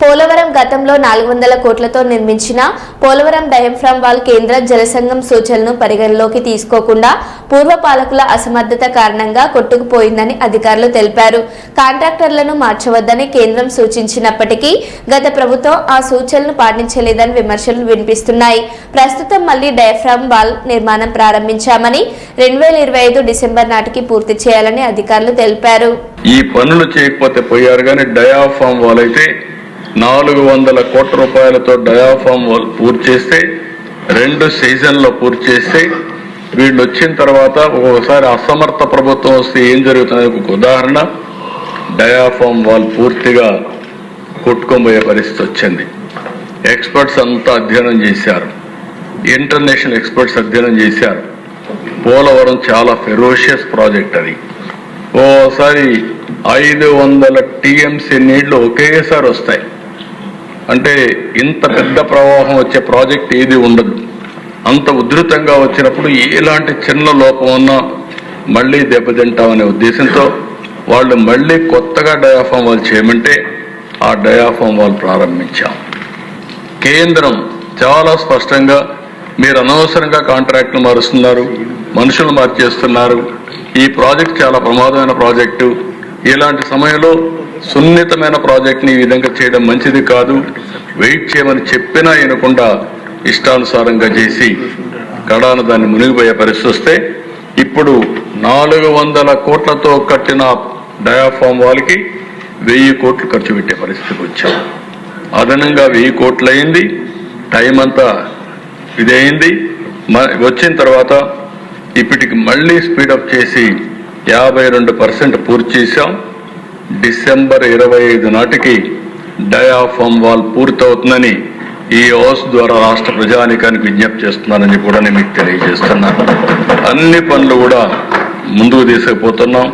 పోలవరం గతంలో నాలుగు వందల కోట్లతో నిర్మించిన పోలవరం డయంఫ్రామ్ వాల్ కేంద్ర జలసంఘం సూచనలను పరిగణలోకి తీసుకోకుండా పూర్వ పాలకుల అసమర్థత కారణంగా కొట్టుకుపోయిందని అధికారులు తెలిపారు. కాంట్రాక్టర్లను మార్చవద్దని కేంద్రం సూచించినప్పటికీ గత ప్రభుత్వం ఆ సూచనలను పాటించలేదని విమర్శలు వినిపిస్తున్నాయి. ప్రస్తుతం మళ్ళీ డయఫ్రామ్ వాల్ నిర్మాణం ప్రారంభించామని రెండు వేల ఇరవై ఐదు డిసెంబర్ నాటికి పూర్తి చేయాలని అధికారులు తెలిపారు. ఈ పనులు చేయకపోతే పోయారు కానీ డయాఫామ్ వాల్ అయితే నాలుగు వందల కోట్ల రూపాయలతో డయాఫామ్ పూర్తి చేస్తే రెండు సీజన్లో పూర్తి చేస్తే వీళ్ళు వచ్చిన తర్వాత ఒక్కొక్కసారి అసమర్థ ప్రభుత్వం వస్తే ఏం జరుగుతుంది? ఒక ఉదాహరణ డయాఫామ్ వాల్ పూర్తిగా కొట్టుకోబోయే పరిస్థితి వచ్చింది. ఎక్స్పర్ట్స్ అంతా అధ్యయనం చేశారు. ఇంటర్నేషనల్ ఎక్స్పర్ట్స్ అధ్యయనం చేశారు. పోలవరం చాలా ఫెరోషియస్ ప్రాజెక్ట్ అది. ఓసారి ఐదు వందల టీఎంసీ నీళ్ళు ఒకేసారి వస్తాయి. అంటే ఇంత పెద్ద ప్రవాహం వచ్చే ప్రాజెక్ట్ ఏది ఉండదు. అంత ఉధృతంగా వచ్చినప్పుడు ఎలాంటి చిన్న లోపం ఉన్నా మళ్ళీ దెబ్బతింటామనే ఉద్దేశంతో వాళ్ళు మళ్ళీ కొత్తగా డయాఫామ్ వాల్ చేయమంటే ఆ డయాఫామ్ వాల్ ప్రారంభించాం. కేంద్రం చాలా స్పష్టంగా మీరు అనవసరంగా కాంట్రాక్ట్లు మారుస్తున్నారు మనుషులు మార్చేస్తున్నారు. ఈ ప్రాజెక్ట్ చాలా ప్రమాదమైన ప్రాజెక్టు. ఇలాంటి సమయంలో సున్నితమైన ప్రాజెక్ట్ని ఈ విధంగా చేయడం మంచిది కాదు. వెయిట్ చేయమని చెప్పినా వినకుండా ఇష్టానుసారంగా చేసి కడాన దాన్ని మునిగిపోయే పరిస్థితి వస్తే ఇప్పుడు నాలుగు వందల కోట్లతో కట్టిన డయాఫామ్ వాళ్ళకి వెయ్యి కోట్లు ఖర్చు పెట్టే పరిస్థితికి వచ్చాం. అదనంగా వెయ్యి కోట్లు అయింది టైం అంతా ఇదైంది మ- వచ్చిన తర్వాత ఇప్పటికి మళ్ళీ స్పీడప్ చేసి యాభై రెండు పర్సెంట్ పూర్తి చేశాం. డిసెంబర్ ఇరవై ఐదు నాటికి డయాఫామ్ వాల్ పూర్తవుతుందని ఈ హౌస్ ద్వారా రాష్ట్ర ప్రజానికానికి విజ్ఞప్తి చేస్తున్నానని కూడా నేను మీకు తెలియజేస్తున్నాను. అన్ని పనులు కూడా ముందుకు తీసుకుపోతున్నాం.